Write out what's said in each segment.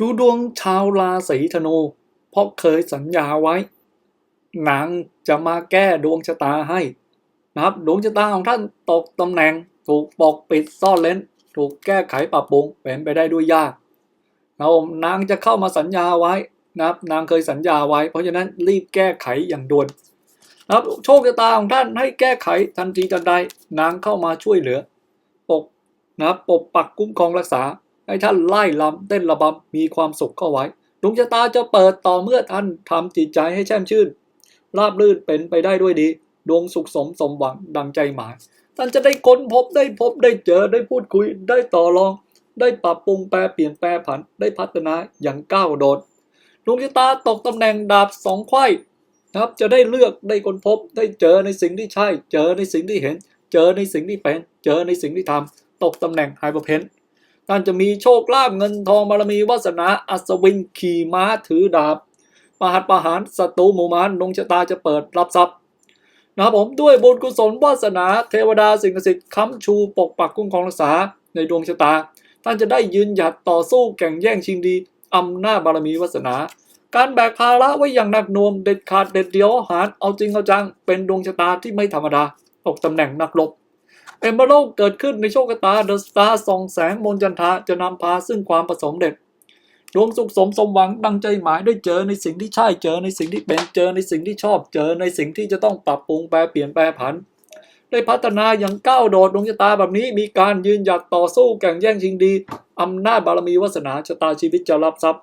ดูดวงชาวราศีธนู เพราะเคยสัญญาไว้ นางจะมาแก้ดวงชะตาให้นะครับดวงชะตาของท่านตกตำแหน่ง ถูกปกปิดซ่อนเล้น ถูกแก้ไขปรับปรุงเป็นไปได้ด้วยยากนะครับนางจะเข้ามาสัญญาไว้นะครับนางเคยสัญญาไว้ เพราะฉะนั้นรีบแก้ไขอย่างด่วนนะครับโชคชะตาของท่านให้แก้ไขทันทีทันใดนางเข้ามาช่วยเหลือปกนะครับปกปักคุ้มครองรักษา ให้ท่านไล่ลำเต้นระบำมีความสุขเข้าไว้ดวงชะตาจะเปิดต่อเมื่อท่านทำจิตใจให้แช่มชื่น ราบรื่นเป็นไปได้ด้วยดี ดวงสุขสมสมหวังดังใจหมาย ท่านจะได้ค้นพบได้พบได้เจอได้พูดคุย ได้ต่อรอง ได้ปรับปรุงแปรเปลี่ยนแปรผันได้พัฒนาอย่างก้าวโดดดวงชะตาตกตำแหน่งดาบสองไขว้นะครับจะได้เลือกได้ค้นพบได้เจอในสิ่งที่ใช่ เจอในสิ่งที่เห็น เจอในสิ่งที่เป็น เจอในสิ่งที่ทำตกตำแหน่งไฮเปอร์เพน ท่านจะมีโชคลาภเงินทองบารมีวาสนาอัศวินขี่ม้าถือดาบปหัดประหารศัตรูหมู่มารดวงชะตาจะเปิดรับทรัพย์นะครับผมด้วยบุญกุศลวาสนาเทวดาสิ่งศักดิ์สิทธิ์ค้ำชูปกปักคุ้มครองรักษาในดวงชะตา ท่านจะได้ยืนหยัดต่อสู้แข่งแย่งชิงดีอำนาจบารมีวาสนา การแบกภาระไว้อย่างหนักหน่วงเด็ดขาดเด็ดเดียวหารเอาจริงเอาจังเป็นดวงชะตาที่ไม่ธรรมดาตกตำแหน่งนักรบ เอมเบโรเกิดขึ้นในโชคชะตาเดอะสตาร์ส่องแสงมนจันทราจะนำพาซึ่งความประสงค์เด็ดดวงสุขสมสมหวังดังใจหมายได้เจอในสิ่งที่ใช่เจอในสิ่งที่เป็นเจอในสิ่งที่ชอบเจอในสิ่งที่จะต้องปรับปรุงแปรเปลี่ยนแปรผัน ได้พัฒนาอย่างก้าวโดดดวงชะตาแบบนี้มีการยืนหยัดต่อสู้แข่งแย่งชิงดีอำนาจบารมีวาสนาชะตาชีวิตจะรับทรัพย์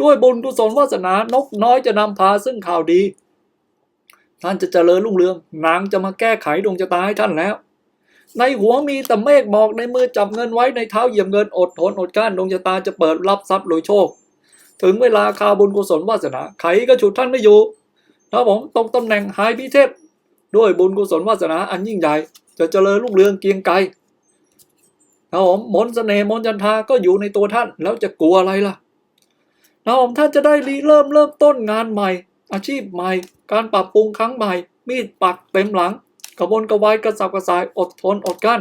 ด้วยบุญกุศลวาสนานกน้อยจะนำพาซึ่งข่าวดี ท่านจะเจริญรุ่งเรืองนางจะมาแก้ไขดวงชะตาให้ท่านแล้ว ในหัวมีแต่เมฆหมอกในมือจับเงินไว้ในเท้าเหยียบเงินอดทนอดกลั้นดวงชะตาจะเปิดรับทรัพย์โดยโชค ถึงเวลาคาบุญกุศลวาสนาใครก็ฉุดท่านไม่อยู่ถ้าผมตรงตำแหน่งหายพิเทพ ด้วยบุญกุศลวาสนาอันยิ่งใหญ่ จะเจริญรุ่งเรืองเกียงไกรถ้าผมมนต์เสน่ห์มนจันทาก็อยู่ในตัวท่านแล้วจะกลัวอะไรล่ะถ้าผมท่านจะได้รีเริ่มเริ่มต้นงานใหม่ อาชีพใหม่ การปรับปรุงครั้งใหม่ มีดปักเต็มหลัง กระวนกระวายกระสับกระส่ายอดทนอดกั้น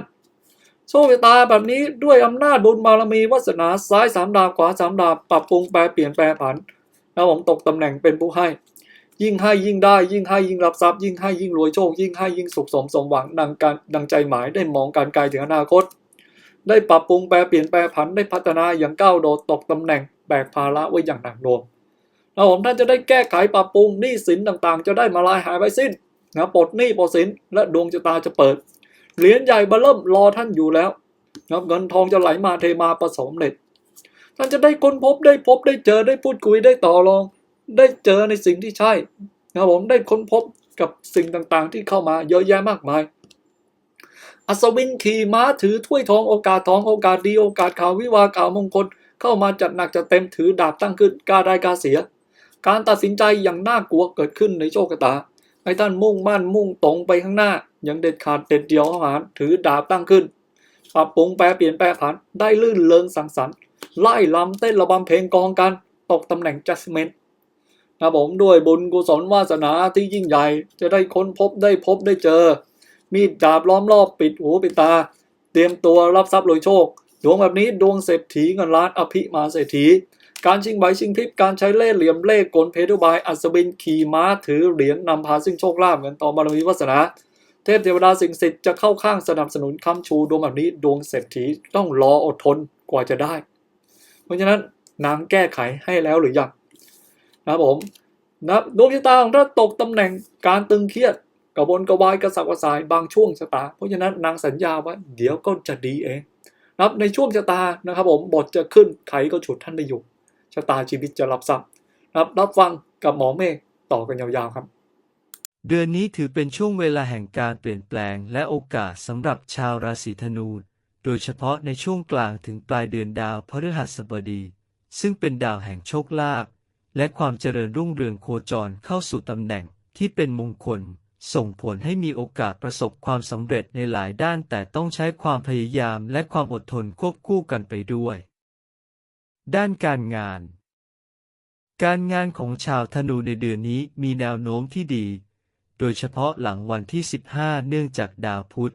โชคชะตาแบบนี้ด้วยอำนาจบุญบารมีวาสนาซ้ายสามดาบขวาสามดาบปรับปรุงแปรเปลี่ยนแปรผันแล้วผมตกตำแหน่งเป็นผู้ให้ ยิ่งให้ยิ่งได้ยิ่งให้ยิ่งรับทรัพย์ยิ่งให้ยิ่งรวยโชค ยิ่งให้ยิ่งสุขสมสมหวังดังการดังใจหมายได้มองการไกลถึงอนาคต ได้ปรับปรุงแปรเปลี่ยนแปรผันได้พัฒนาอย่างก้าวโดดตกตำแหน่งแบกภาระไว้อย่างหนักหน่วงแล้วผมท่านจะได้แก้ไขปรับปรุงหนี้สินต่างๆ จะได้มาลายหายไปสิ้น นะปลดหนี้ปลดสินและดวงชะตาจะเปิด เหรียญใหญ่เบอร์เริ่มรอท่านอยู่แล้วนะเงินทองจะไหลมาเทมาประสมเร็จ ท่านจะได้ค้นพบได้พบได้เจอได้พูดคุยได้ต่อรอง ได้เจอในสิ่งที่ใช่นะผมได้ค้นพบกับสิ่งต่างๆ ที่เข้ามาเยอะแยะมากมาย อัศวินขี่ม้าถือถ้วยทองโอกาสทองโอกาสดีโอกาสข่าววิวาข่าวมงคลเข้ามาจัดหนักจัดเต็มถือดาบตั้งขึ้นกาได้กาเสีย การตัดสินใจอย่างน่ากลัวเกิดขึ้นในโชคชะตา ให้ท่านมุ่งมั่นมุ่งตรงไปข้างหน้า อย่างเด็ดขาดเด็ดเดียวหารถือดาบตั้งขึ้นปรับปรุงแปรเปลี่ยนแปรผันได้ลื่นเลิงสังสรรค์ไล่ลำเต้นระบำเพลงกองกัน ตกตำแหน่งจัสเมนนะผมด้วยบุญกุศลวาสนาที่ยิ่งใหญ่ จะได้ค้นพบได้พบได้เจอ มีดดาบล้อมรอบปิดหูปิดตา เตรียมตัวรับทรัพย์โดยโชค ดวงแบบนี้ดวงเศรษฐีเงินล้านอภิมาเศรษฐี การชิงใบชิงทิพย์การใช้เล่ห์เหลี่ยมเล่ห์กลเพทุบาย อัศวินขี่ม้าถือเหรียญนำพาซึ่งโชคลาภเงินทอบารมีวาสนา เทพเทวดาสิ่งศักดิ์สิทธิ์จะเข้าข้างสนับสนุนค้ำชูดวงแบบนี้ดวงเศรษฐีต้องรออดทนกว่าจะได้ เพราะฉะนั้นนางแก้ไขให้แล้วหรือยังนะผมนะดวงชะตาของท่านตกตำแหน่งการตึงเครียดกระวนกระวายกระสับกระส่ายบางช่วงชะตา เพราะฉะนั้นนางสัญญาว่าเดี๋ยวก็จะดีเองนะครับในช่วงชะตานะครับผมบทจะขึ้นใครก็ฉุดท่านไม่อยู่ ชะตาชีวิตจะรับทรัพย์รับรับฟังกับหมอเมฆต่อกันยาวๆครับ เดือนนี้ถือเป็นช่วงเวลาแห่งการเปลี่ยนแปลงและโอกาสสำหรับชาวราศีธนู โดยเฉพาะในช่วงกลางถึงปลายเดือนดาวพฤหัสบดี ซึ่งเป็นดาวแห่งโชคลาภและความเจริญรุ่งเรืองโคจรเข้าสู่ตำแหน่งที่เป็นมงคล ส่งผลให้มีโอกาสประสบความสำเร็จในหลายด้านแต่ต้องใช้ความพยายามและความอดทนควบคู่กันไปด้วย ด้านการงาน การงานของชาวธนูในเดือนนี้มีแนวโน้มที่ดี โดยเฉพาะหลังวันที่ 15 เนื่องจากดาวพุธ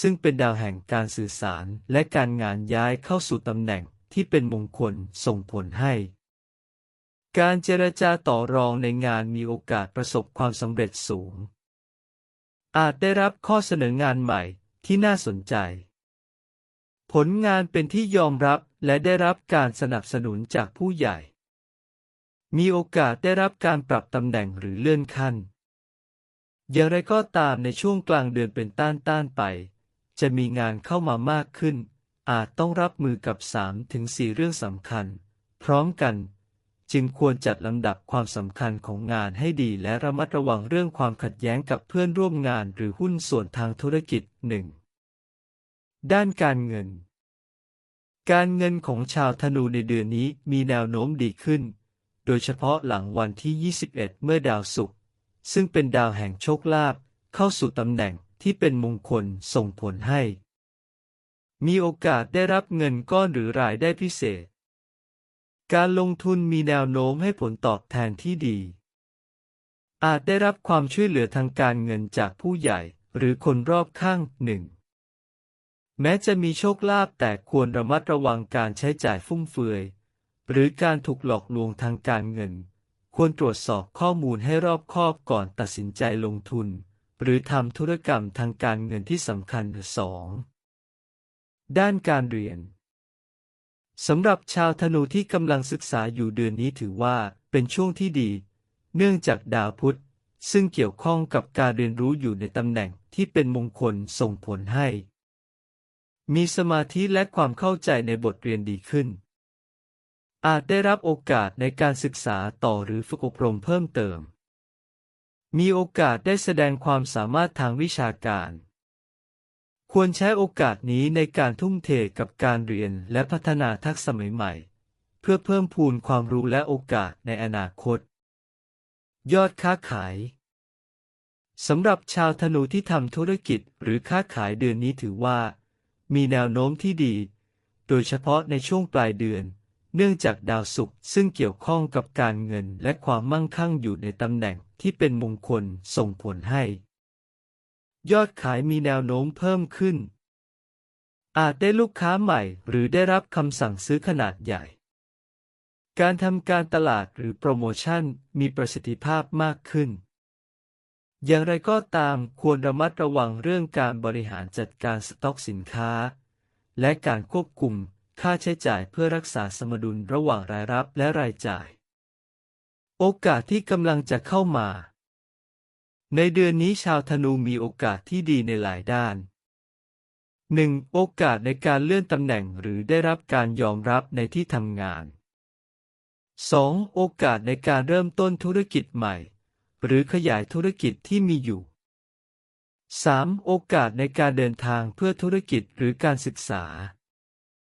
ซึ่งเป็นดาวแห่งการสื่อสารและการงานย้ายเข้าสู่ตำแหน่งที่เป็นมงคลส่งผลให้ การเจรจาต่อรองในงานมีโอกาสประสบความสำเร็จสูง อาจได้รับข้อเสนองานใหม่ที่น่าสนใจ ผลงานเป็นที่ยอมรับ และได้รับการสนับสนุนจากผู้ใหญ่ มีโอกาสได้รับการปรับตำแหน่งหรือเลื่อนขั้น อย่างไรก็ตามในช่วงกลางเดือนเป็นต้านต้านไป จะมีงานเข้ามามากขึ้น อาจต้องรับมือกับ3ถึง4เรื่องสำคัญ พร้อมกัน จึงควรจัดลำดับความสำคัญของงานให้ดีและระมัดระวังเรื่องความขัดแย้งกับเพื่อนร่วมงานหรือหุ้นส่วนทางธุรกิจหนึ่งด้านการเงิน การเงินของชาวธนูในเดือนนี้มีแนวโน้มดีขึ้น โดยเฉพาะหลังวันที่ 21 เมื่อดาวศุกร์ซึ่งเป็นดาวแห่งโชคลาภเข้าสู่ตำแหน่งที่เป็นมงคลส่งผลให้ มีโอกาสได้รับเงินก้อนหรือรายได้พิเศษ การลงทุนมีแนวโน้มให้ผลตอบแทนที่ดี อาจได้รับความช่วยเหลือทางการเงินจากผู้ใหญ่หรือคนรอบข้างหนึ่ง แม้จะมีโชคลาภแต่ควรระมัดระวังการใช้จ่ายฟุ่มเฟือย หรือการถูกหลอกลวงทางการเงิน ควรตรวจสอบข้อมูลให้รอบคอบก่อนตัดสินใจลงทุน หรือทำธุรกรรมทางการเงินที่สำคัญสองด้านการเรียนสำหรับชาวธนูที่กำลังศึกษาอยู่เดือนนี้ถือว่าเป็นช่วงที่ดี เนื่องจากดาวพุธซึ่งเกี่ยวข้องกับการเรียนรู้อยู่ในตำแหน่งที่เป็นมงคลส่งผลให้ มีสมาธิและความเข้าใจในบทเรียนดีขึ้น อาจได้รับโอกาสในการศึกษาต่อหรือฝึกอบรมเพิ่มเติม มีโอกาสได้แสดงความสามารถทางวิชาการ ควรใช้โอกาสนี้ในการทุ่มเทกับการเรียนและพัฒนาทักษะใหม่ๆ เพื่อเพิ่มพูนความรู้และโอกาสในอนาคต ยอดค้าขายสำหรับชาวธนูที่ทำธุรกิจหรือค้าขายเดือนนี้ถือว่า มีแนวโน้มที่ดี โดยเฉพาะในช่วงปลายเดือน เนื่องจากดาวศุกร์ซึ่งเกี่ยวข้องกับการเงินและความมั่งคั่งอยู่ในตำแหน่งที่เป็นมงคลส่งผลให้ ยอดขายมีแนวโน้มเพิ่มขึ้น อาจได้ลูกค้าใหม่หรือได้รับคำสั่งซื้อขนาดใหญ่ การทำการตลาดหรือโปรโมชั่นมีประสิทธิภาพมากขึ้น อย่างไรก็ตามควรระมัดระวังเรื่องการบริหารจัดการสต็อกสินค้า และการควบคุมค่าใช้จ่ายเพื่อรักษาสมดุลระหว่างรายรับและรายจ่าย โอกาสที่กำลังจะเข้ามา ในเดือนนี้ชาวธนูมีโอกาสที่ดีในหลายด้าน 1. โอกาสในการเลื่อนตำแหน่งหรือได้รับการยอมรับในที่ทำงาน 2. โอกาสในการเริ่มต้นธุรกิจใหม่ หรือขยายธุรกิจที่มีอยู่ 3. โอกาสในการเดินทางเพื่อธุรกิจหรือการศึกษา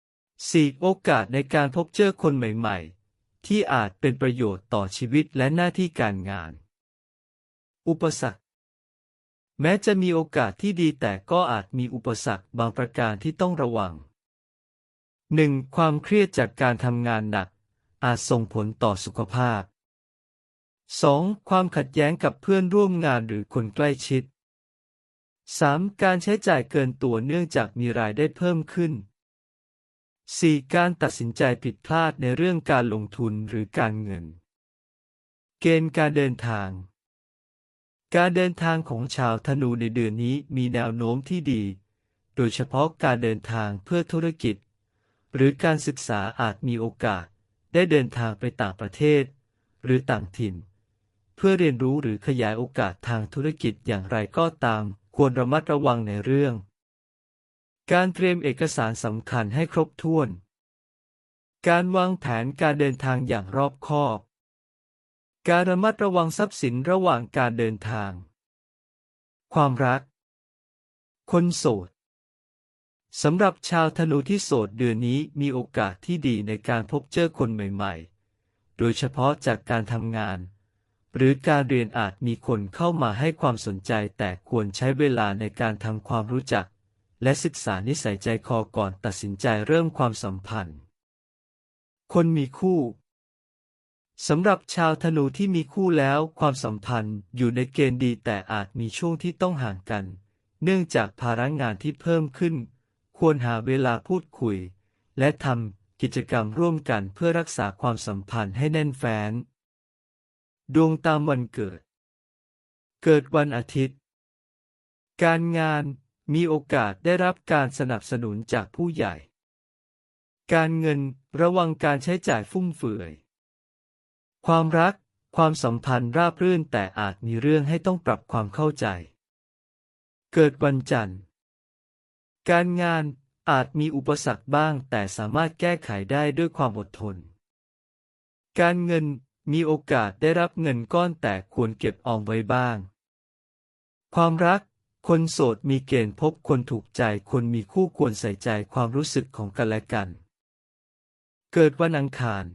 4. โอกาสในการพบเจอคนใหม่ๆ ที่อาจเป็นประโยชน์ต่อชีวิตและหน้าที่การงาน อุปสรรค แม้จะมีโอกาสที่ดีแต่ก็อาจมีอุปสรรคบางประการที่ต้องระวัง 1. ความเครียดจากการทำงานหนัก อาจส่งผลต่อสุขภาพ 2. ความขัดแย้งกับเพื่อนร่วมงานหรือคนใกล้ชิด 3. การใช้จ่ายเกินตัวเนื่องจากมีรายได้เพิ่มขึ้น 4. การตัดสินใจผิดพลาดในเรื่องการลงทุนหรือการเงิน เกณฑ์การเดินทาง การเดินทางของชาวธนูในเดือนนี้มีแนวโน้มที่ดี โดยเฉพาะการเดินทางเพื่อธุรกิจ หรือการศึกษาอาจมีโอกาส ได้เดินทางไปต่างประเทศ หรือต่างถิ่น เพื่อเรียนรู้หรือขยายโอกาสทางธุรกิจอย่างไรก็ตาม ควรระมัดระวังในเรื่อง การเตรียมเอกสารสำคัญให้ครบถ้วน การวางแผนการเดินทางอย่างรอบคอบ การระมัดระวังทรัพย์สินระหว่างการเดินทาง ความรัก คนโสดสำหรับชาวธนูที่โสดเดือนนี้มีโอกาสที่ดีในการพบเจอคนใหม่ ๆ โดยเฉพาะจากการทำงาน หรือการเรียนอาจมีคนเข้ามาให้ความสนใจแต่ควรใช้เวลาในการทำความรู้จัก และศึกษานิสัยใจคอก่อนตัดสินใจเริ่มความสัมพันธ์ คนมีคู่สำหรับชาวธนูที่มีคู่แล้วความสัมพันธ์อยู่ในเกณฑ์ดีแต่อาจมีช่วงที่ต้องห่างกัน เนื่องจากภาระงานที่เพิ่มขึ้น ควรหาเวลาพูดคุย และทำกิจกรรมร่วมกันเพื่อรักษาความสัมพันธ์ให้แน่นแฟ้น ดวงตามวันเกิด เกิดวันอาทิตย์ การงานมีโอกาสได้รับการสนับสนุนจากผู้ใหญ่ การเงินระวังการใช้จ่ายฟุ่มเฟือย ความรักความสัมพันธ์ราบรื่นแต่อาจมีเรื่องให้ต้องปรับความเข้าใจ เกิดวันจันทร์ การงานอาจมีอุปสรรคบ้างแต่สามารถแก้ไขได้ด้วยความอดทน การเงิน มีโอกาสได้รับเงินก้อนแต่ควรเก็บออมไว้บ้าง ความรัก คนโสดมีเกณฑ์พบคนถูกใจ คนมีคู่ควรใส่ใจความรู้สึกของกันและกัน เกิดวันอังคาร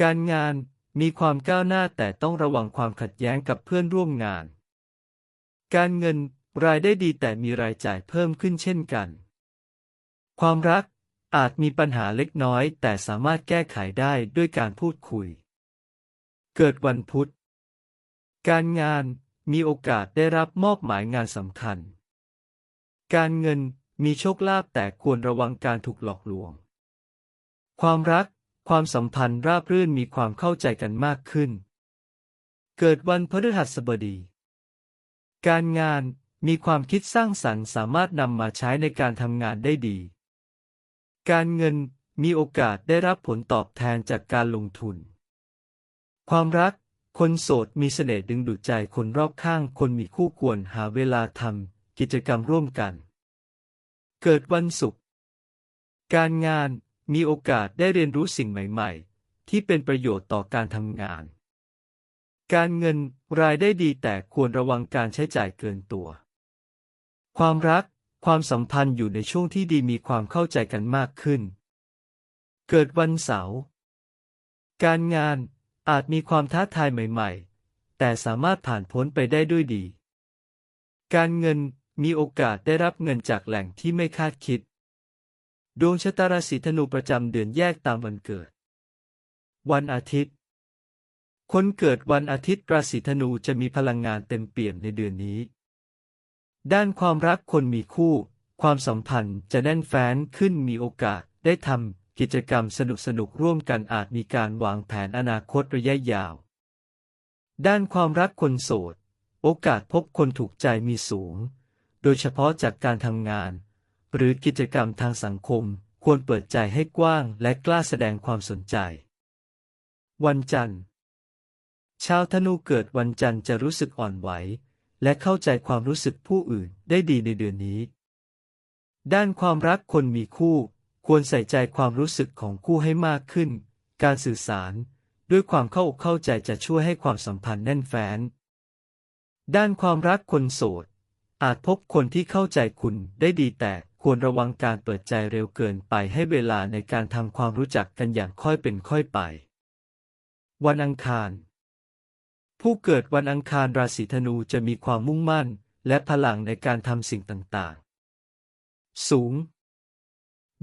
การงานมีความก้าวหน้าแต่ต้องระวังความขัดแย้งกับเพื่อนร่วมงาน การเงินรายได้ดีแต่มีรายจ่ายเพิ่มขึ้นเช่นกัน ความรักอาจมีปัญหาเล็กน้อยแต่สามารถแก้ไขได้ด้วยการพูดคุย เกิดวันพุธ การงานมีโอกาสได้รับมอบหมายงานสำคัญ การเงินมีโชคลาภแต่ควรระวังการถูกหลอกลวง ความรักความสัมพันธ์ราบรื่นมีความเข้าใจกันมากขึ้น เกิดวันพฤหัสบดี การงานมีความคิดสร้างสรรค์สามารถนำมาใช้ในการทำงานได้ดี การเงินมีโอกาสได้รับผลตอบแทนจากการลงทุน ความรัก คนโสดมีเสน่ห์ดึงดูดใจคนรอบข้าง คนมีคู่ควรหาเวลาทำกิจกรรมร่วมกัน เกิดวันศุกร์ การงานมีโอกาสได้เรียนรู้สิ่งใหม่ๆ ที่เป็นประโยชน์ต่อการทำงาน การเงินรายได้ดีแต่ควรระวังการใช้จ่ายเกินตัว ความรัก ความสัมพันธ์อยู่ในช่วงที่ดีมีความเข้าใจกันมากขึ้น เกิดวันเสาร์ การงาน อาจมีความท้าทายใหม่ ๆ แต่สามารถผ่านพ้นไปได้ด้วยดี การเงินมีโอกาสได้รับเงินจากแหล่งที่ไม่คาดคิด ดวงชะตาราศีธนูประจำเดือนแยกตามวันเกิด วันอาทิตย์ คนเกิดวันอาทิตย์ราศีธนูจะมีพลังงานเต็มเปี่ยมในเดือนนี้ ด้านความรักคนมีคู่ ความสัมพันธ์จะแน่นแฟ้นขึ้นมีโอกาสได้ทำ กิจกรรมสนุกๆร่วมกันอาจมีการวางแผนอนาคตระยะยาว ด้านความรักคนโสด โอกาสพบคนถูกใจมีสูง โดยเฉพาะจากการทำงาน หรือกิจกรรมทางสังคมควรเปิดใจให้กว้างและกล้าแสดงความสนใจ วันจันทร์ ชาวธนูเกิดวันจันทร์จะรู้สึกอ่อนไหว และเข้าใจความรู้สึกผู้อื่นได้ดีในเดือนนี้ ด้านความรักคนมีคู่ ควรใส่ใจความรู้สึกของคู่ให้มากขึ้น การสื่อสาร ด้วยความเข้าอกเข้าใจจะช่วยให้ความสัมพันธ์แน่นแฟ้น ด้านความรักคนโสด อาจพบคนที่เข้าใจคุณได้ดีแต่ควรระวังการเปิดใจเร็วเกินไปให้เวลาในการทำความรู้จักกันอย่างค่อยเป็นค่อยไป วันอังคาร ผู้เกิดวันอังคารราศีธนูจะมีความมุ่งมั่น และพลังในการทำสิ่งต่าง ๆ สูง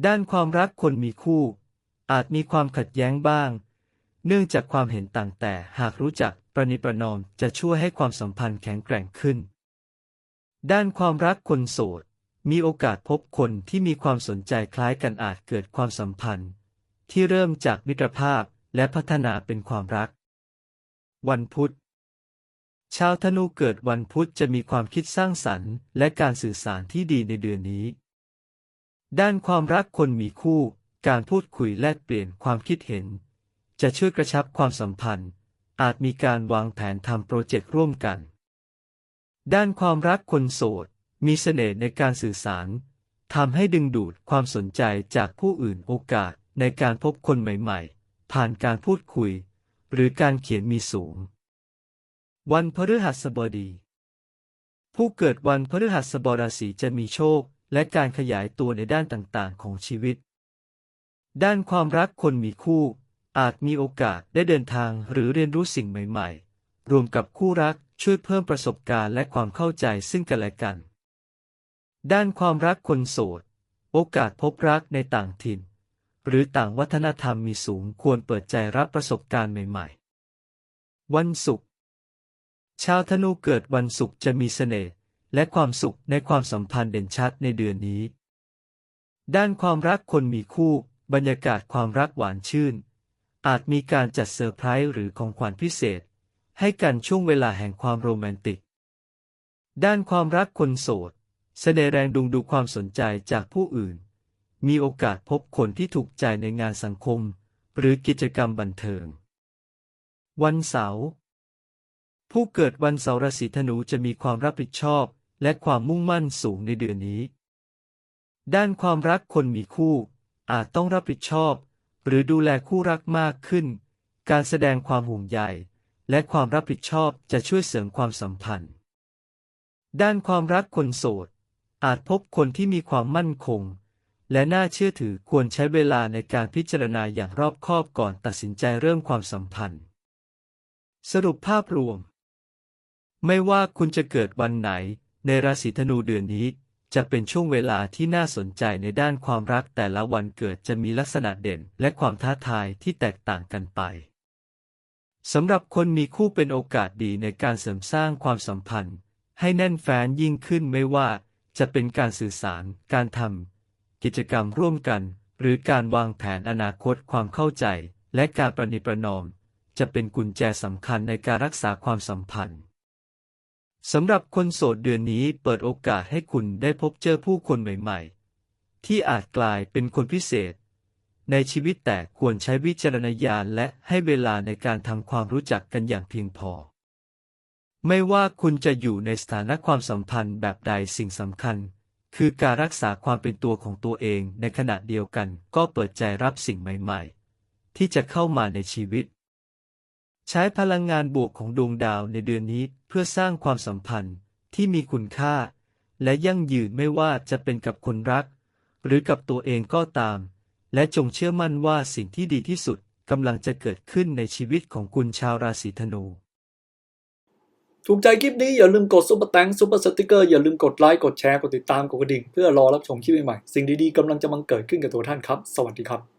ด้านความรักคนมีคู่ อาจมีความขัดแย้งบ้าง เนื่องจากความเห็นต่างแต่หากรู้จักประนิประนอมจะช่วยให้ความสัมพันธ์แข็งแกร่งขึ้น ด้านความรักคนโสด มีโอกาสพบคนที่มีความสนใจคล้ายกันอาจเกิดความสัมพันธ์ ที่เริ่มจากมิตรภาพและพัฒนาเป็นความรัก วันพุธชาวธนูเกิดวันพุธจะมีความคิดสร้างสรรค์ และการสื่อสารที่ดีในเดือนนี้ ด้านความรักคนมีคู่ การพูดคุยแลกเปลี่ยนความคิดเห็น จะช่วยกระชับความสัมพันธ์ อาจมีการวางแผนทำโปรเจกต์ร่วมกัน ด้านความรักคนโสด มีเสน่ห์ในการสื่อสารทำให้ดึงดูดความสนใจจากผู้อื่นโอกาสในการพบคนใหม่ๆ ผ่านการพูดคุย หรือการเขียนมีสูง วันพฤหัสบดี ผู้เกิดวันพฤหัสบราศีจะมีโชค และการขยายตัวในด้านต่างๆ ของชีวิต ด้านความรักคนมีคู่ อาจมีโอกาสได้เดินทางหรือเรียนรู้สิ่งใหม่ๆ รวมกับคู่รักช่วยเพิ่มประสบการณ์และความเข้าใจซึ่งกันและกัน ด้านความรักคนโสด โอกาสพบรักในต่างถิ่น หรือต่างวัฒนธรรมมีสูงควรเปิดใจรับประสบการณ์ใหม่ ๆ วันศุกร์ชาวธนูเกิดวันศุกร์จะมีเสน่ห์ และความสุขในความสัมพันธ์เด่นชัดในเดือนนี้ ด้านความรักคนมีคู่ บรรยากาศความรักหวานชื่น อาจมีการจัดเซอร์ไพรส์หรือของขวัญพิเศษ ให้กันช่วงเวลาแห่งความโรแมนติก ด้านความรักคนโสดแสดงแรงดึงดูความสนใจจากผู้อื่น มีโอกาสพบคนที่ถูกใจในงานสังคม หรือกิจกรรมบันเทิง วันเสาร์ผู้เกิดวันเสาร์ราศีธนูจะมีความรับผิดชอบ และความมุ่งมั่นสูงในเดือนนี้ ด้านความรักคนมีคู่ อาจต้องรับผิดชอบ หรือดูแลคู่รักมากขึ้น การแสดงความห่วงใยและความรับผิดชอบจะช่วยเสริมความสัมพันธ์ ด้านความรักคนโสด อาจพบคนที่มีความมั่นคง และน่าเชื่อถือควรใช้เวลาในการพิจารณาอย่างรอบคอบก่อนตัดสินใจเริ่มความสัมพันธ์ สรุปภาพรวม ไม่ว่าคุณจะเกิดวันไหน ในราศีธนูเดือนนี้ จะเป็นช่วงเวลาที่น่าสนใจในด้านความรักแต่ละวันเกิดจะมีลักษณะเด่นและความท้าทายที่แตกต่างกันไปสำหรับคนมีคู่เป็นโอกาสดีในการเสริมสร้างความสัมพันธ์ ให้แน่นแฟ้นยิ่งขึ้นไม่ว่าจะเป็นการสื่อสาร การทำกิจกรรมร่วมกัน หรือการวางแผนอนาคตความเข้าใจ และการประนีประนอม จะเป็นกุญแจสำคัญในการรักษาความสัมพันธ์ สำหรับคนโสดเดือนนี้เปิดโอกาสให้คุณได้พบเจอผู้คนใหม่ๆ ที่อาจกลายเป็นคนพิเศษ ในชีวิตแต่ควรใช้วิจารณญาณและให้เวลาในการทำความรู้จักกันอย่างเพียงพอ ไม่ว่าคุณจะอยู่ในสถานะความสัมพันธ์แบบใดสิ่งสำคัญ คือการรักษาความเป็นตัวของตัวเองในขณะเดียวกันก็เปิดใจรับสิ่งใหม่ ๆ ที่จะเข้ามาในชีวิต ใช้พลังงานบวกของดวงดาวในเดือนนี้เพื่อสร้างความสัมพันธ์ที่มีคุณค่า และยั่งยืนไม่ว่าจะเป็นกับคนรัก หรือกับตัวเองก็ตาม และจงเชื่อมั่นว่าสิ่งที่ดีที่สุดกำลังจะเกิดขึ้นในชีวิตของคุณชาวราศีธนู ถูกใจคลิปนี้อย่าลืมกดซุปเปอร์แตงซุปเปอร์สติกเกอร์อย่าลืมกดไลค์กดแชร์กดติดตามกดกระดิ่ง เพื่อรอรับชมคลิปใหม่ๆสิ่งดีๆกำลังจะบังเกิดขึ้นกับตัวท่านครับ สวัสดีครับ